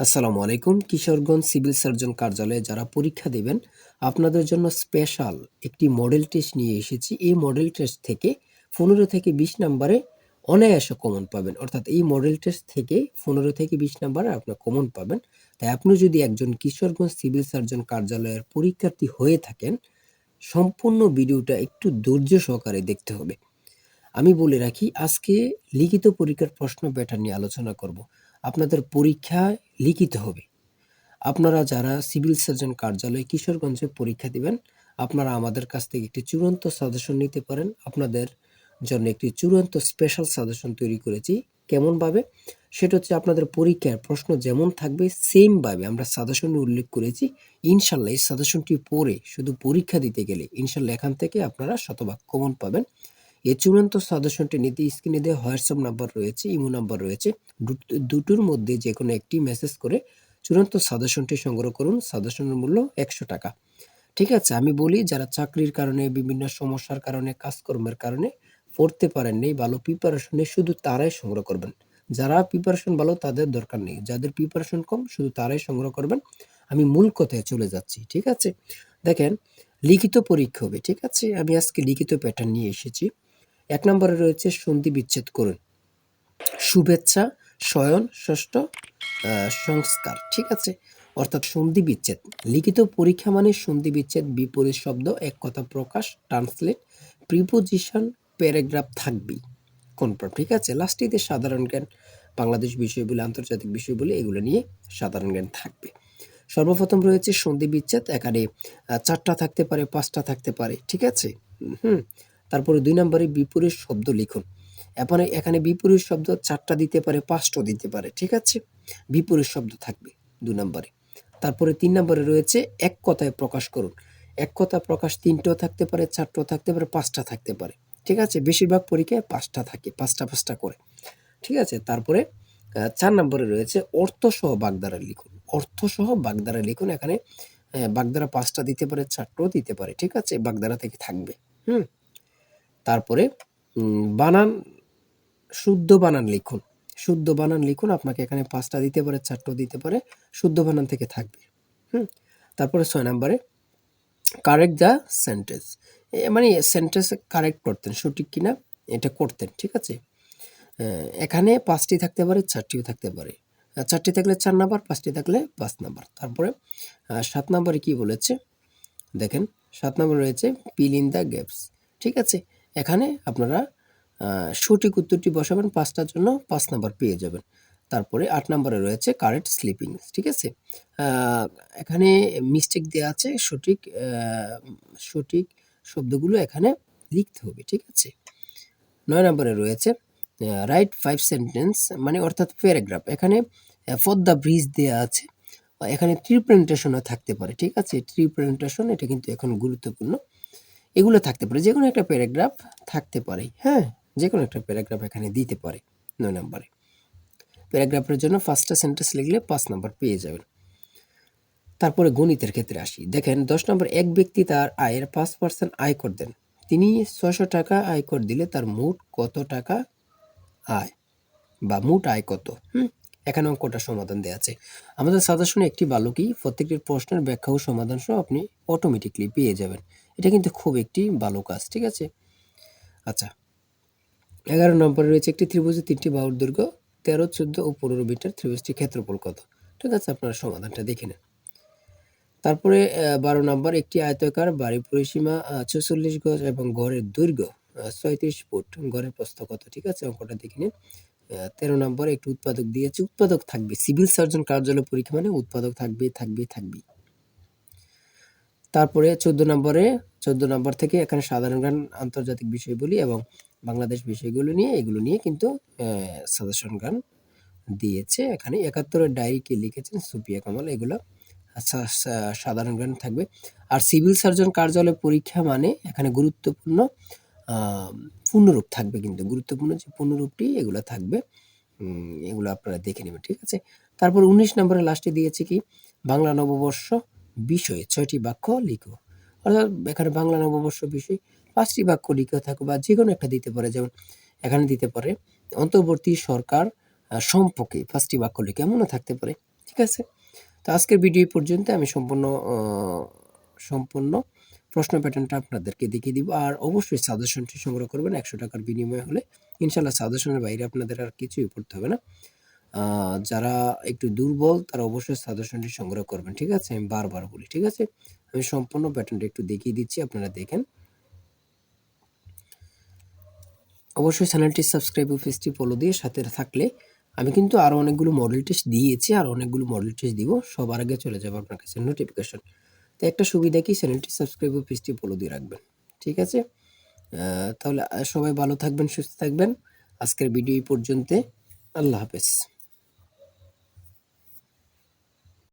আসসালামু আলাইকুম, Kishoreganj civil surgeon কার্যালয়ে যারা পরীক্ষা দেবেন, আপনাদের জন্য স্পেশাল একটি মডেল টেস্ট নিয়ে এসেছি। এই মডেল টেস্ট থেকে পনেরো থেকে বিশ নাম্বারে অনায়াসে কমন পাবেন। অর্থাৎ এই মডেল টেস্ট থেকে পনেরো থেকে বিশ নাম্বারে আপনার কমন পাবেন। তাই আপনি যদি একজন কিশোরগঞ্জ সিভিল সার্জন কার্যালয়ের পরীক্ষার্থী হয়ে থাকেন, সম্পূর্ণ ভিডিওটা একটু ধৈর্য সহকারে দেখতে হবে। আমি বলে রাখি, আজকে লিখিত পরীক্ষার প্রশ্ন ব্যাটার নিয়ে আলোচনা করব। আপনাদের পরীক্ষায় লিখিত হবে। আপনারা যারা সিভিল সার্জন কার্যালয়ে কিশোরগঞ্জে পরীক্ষা দিবেন, আপনারা আমাদের কাছ থেকে একটি চূড়ান্ত সাজেশন নিতে পারেন। আপনাদের জন্য একটি চূড়ান্ত স্পেশাল সাজেশন তৈরি করেছি। কেমনভাবে? সেটা হচ্ছে আপনাদের পরীক্ষার প্রশ্ন যেমন থাকবে, সেমভাবে আমরা সাজেশনে উল্লেখ করেছি। ইনশাল্লাহ এই সাজেশনটি পড়ে শুধু পরীক্ষা দিতে গেলে ইনশাল্লাহ এখান থেকে আপনারা শতভাগ কমন পাবেন। এই চূড়ান্ত সাজেশনটি নিতে স্ক্রিনে দেওয়া হোয়াটসঅ্যাপ নাম্বার রয়েছে, ইমো নাম্বার রয়েছে। দুটোর মধ্যে যে কোনো একটি মেসেজ করে চূড়ান্ত সাজেশনটি সংগ্রহ করুন। সাজেশনের মূল্য একশো টাকা। ঠিক আছে, আমি বলি যারা চাকরির কারণে, বিভিন্ন সমস্যার কারণে, কাজকর্মের কারণে পড়তে পারেননি ভালো প্রিপারেশনে শুধু তারাই সংগ্রহ করবেন। যারা প্রিপারেশন ভালো, তাদের দরকার নেই। যাদের প্রিপারেশন কম, শুধু তারাই সংগ্রহ করবেন। আমি মূল কথায় চলে যাচ্ছি, ঠিক আছে? দেখেন, লিখিত পরীক্ষা হবে, ঠিক আছে? আমি আজকে লিখিত প্যাটার্ন নিয়ে এসেছি। এক নম্বরে রয়েছে সন্ধি বিচ্ছেদ করুন। শুভেচ্ছা, শয়ন, ষষ্ঠ সংস্কার, ঠিক আছে? অর্থাৎ সন্ধি বিচ্ছেদ। লিখিত পরীক্ষা মানে সন্ধি বিচ্ছেদ, বিপরীত শব্দ, এক কথা প্রকাশ, ট্রান্সলেট, প্রিপোজিশন, প্যারাগ্রাফ থাকবেই। কনফার্ম, ঠিক আছে? লাস্টিতে সাধারণ জ্ঞান, বাংলাদেশ বিষয় বলে, আন্তর্জাতিক বিষয় বলে, এগুলো নিয়ে সাধারণ জ্ঞান থাকবে। সর্বপ্রথম রয়েছে সন্ধি বিচ্ছেদ, এখানে চারটা থাকতে পারে, পাঁচটা থাকতে পারে, ঠিক আছে? হুম। তারপরে দুই নম্বরে বিপরীত শব্দ লিখুন। এখানে এখানে বিপরীত শব্দ চারটা দিতে পারে পাঁচটা দিতে পারে ঠিক আছে? বিপরীত শব্দ থাকবে দুই নম্বরে। তারপরে তিন নম্বরে রয়েছে এক কথায় প্রকাশ করুন। এক কথা প্রকাশ তিনটেও থাকতে পারে চারটেও থাকতে পারে পাঁচটা থাকতে পারে ঠিক আছে? বেশিরভাগ পরীক্ষায় পাঁচটা থাকে পাঁচটা পাঁচটা করে ঠিক আছে? তারপরে চার নম্বরে রয়েছে অর্থসহ বাগদারা লিখুন। অর্থসহ বাগদারা লিখুন এখানে আহ, বাগধারা পাঁচটা দিতে পারে চারটেও দিতে পারে ঠিক আছে? বাগদারা থেকে থাকবে হুম? তারপরে বানান, শুদ্ধ বানান লিখুন। শুদ্ধ বানান লিখুন, আপনাকে এখানে পাঁচটা দিতে পারে চারটেও দিতে পারে, শুদ্ধ বানান থেকে থাকবে। হুম? তারপরে ছয় নম্বরে কারেক্ট দ্য সেন্টেন্স মানে সেন্টেন্স কারেক্ট করতেন, সঠিক কিনা এটা করতেন, ঠিক আছে? এখানে পাঁচটি থাকতে পারে, চারটিও থাকতে পারে। চারটি থাকলে চার নাম্বার, পাঁচটি থাকলে পাঁচ নাম্বার। তারপরে সাত নম্বরে কি বলেছে? দেখেন, সাত নম্বর রয়েছে পিল ইন দ্য গ্যাপস ঠিক আছে? এখানে আপনারা সঠিক উত্তরটি বসাবেন, পাঁচটার জন্য পাঁচ নাম্বার পেয়ে যাবেন। তারপরে আট নম্বরে রয়েছে কারেন্ট স্লিপিং ঠিক আছে? এখানে মিস্টেক দেওয়া আছে, সঠিক সঠিক শব্দগুলো এখানে লিখতে হবে, ঠিক আছে? নয় নম্বরে রয়েছে রাইট ফাইভ সেন্টেন্স মানে অর্থাৎ প্যারাগ্রাফ এখানে ফর দ্য ব্রিজ দেওয়া আছে, এখানে ট্রিপ্রেন্টেশনও থাকতে পারে, ঠিক আছে? ট্রিপ্রেন্টেশন এটা কিন্তু এখন গুরুত্বপূর্ণ। এগুলো থাকতে পারে যে কোনো একটা প্যারাগ্রাফ থাকতে পারে হ্যাঁ? যে কোনো একটা প্যারাগ্রাফ এখানে দিতে পারে নয় নম্বরে। প্যারাগ্রাফের জন্য ফার্স্টটা সেন্টেন্স লিখলে পাঁচ নম্বর পেয়ে যাবেন। তারপরে গণিতের ক্ষেত্রে আসি। দেখেন, দশ নম্বর, এক ব্যক্তি তার আয়ের পাঁচ পার্সেন্ট আয়কর দেন। তিনি ছশো টাকা আয় আয়কর দিলে তার মোট কত টাকা আয়? বা মোট আয় কত? হুম? এখানে অঙ্কটা সমাধান দেওয়া আছে। আমাদের সাজেশনে একটি বালকই প্রত্যেকটি প্রশ্নের ব্যাখ্যা ও সমাধান সহ আপনি অটোমেটিকলি পেয়ে যাবেন। এটা কিন্তু খুব একটি ভালো কাজ, ঠিক আছে? আচ্ছা এগারো নম্বরে রয়েছে একটি ত্রিভুজের তিনটি বাহুর দৈর্ঘ্য, তেরো, চোদ্দ ও পনেরো মিটার। ত্রিভুজটির ক্ষেত্রফল কত? ঠিক আছে, আপনারা সমাধানটা দেখে নেন। তারপরে বারো নম্বর, একটি আয়তাকার বাড়ির পরিসীমা ছেচল্লিশ গজ এবং গড়ের দৈর্ঘ্য ছয়ত্রিশ ফুট। গড়ের প্রস্থ কত? ঠিক আছে, অঙ্কটা দেখে নিন। তেরো নম্বরে একটি উৎপাদক দিয়েছে। উৎপাদক থাকবে, সিভিল সার্জন কার্যালয় পরীক্ষা মানে উৎপাদক থাকবে থাকবে থাকবে। তারপরে চোদ্দ নম্বরে, চোদ্দ নম্বর থেকে এখানে সাধারণ জ্ঞান আন্তর্জাতিক বিষয়গুলি এবং বাংলাদেশ বিষয়গুলো নিয়ে, এগুলো নিয়ে কিন্তু সাজেশন গান দিয়েছে। এখানে একাত্তরের ডায়েরি কে লিখেছেন? সুপিয়া কামাল। এগুলো সাধারণ জ্ঞান থাকবে। আর সিভিল সার্জন কার্যালয় পরীক্ষা মানে এখানে গুরুত্বপূর্ণ পূর্ণরূপ থাকবে কিন্তু, গুরুত্বপূর্ণ যে পূর্ণরূপটি, এগুলো থাকবে। এগুলো আপনারা দেখে নেবেন, ঠিক আছে? তারপর উনিশ নম্বরে লাস্টে দিয়েছে কি? বাংলা নববর্ষ বিষয়ে ছয়টি বাক্য লিখো। অর্থাৎ এখানে বাংলা নববর্ষ বিষয় পাঁচটি বাক্য লিখে থাকো বা যে কোনো একটা দিতে পারে। যেমন, এখানে দিতে পারে, অন্তর্বর্তী সরকার সম্পর্কে পাঁচটি বাক্য লিখে। এমনও থাকতে পারে, ঠিক আছে? তো আজকের ভিডিও পর্যন্ত আমি সম্পূর্ণ সম্পূর্ণ প্রশ্ন প্যাটার্নটা আপনাদেরকে দেখিয়ে দিব। আর অবশ্যই সাজেশনটি সংগ্রহ করবেন। একশো টাকার বিনিময় হলে ইনশাল্লাহ সাজেশনের বাইরে আপনাদের আর কিছুই পড়তে হবে না। যারা একটু দুর্বল, তারা অবশ্যই সাজেশনটি সংগ্রহ করবেন, ঠিক আছে? আমি বারবার বলি, ঠিক আছে? আমি সম্পূর্ণ প্যাটার্নটা একটু দেখিয়ে দিচ্ছি, আপনারা দেখেন। অবশ্যই চ্যানেলটি সাবস্ক্রাইব ও পেজটি ফলো দিয়ে সাথে থাকলে আমি কিন্তু আরও অনেকগুলো মডেল টেস্ট দিয়েছি, আর অনেকগুলো মডেল টেস্ট দিব। সবার আগে চলে যাবে আপনার কাছে নোটিফিকেশন একটা সুবিধা কি, চ্যানেলটি সাবস্ক্রাইব ও পেজটি ফলো দিয়ে রাখবেন। ঠিক আছে? তাহলে সবাই ভালো থাকবেন, সুস্থ থাকবেন। আজকের ভিডিও এই পর্যন্ত। আল্লাহ হাফেজ।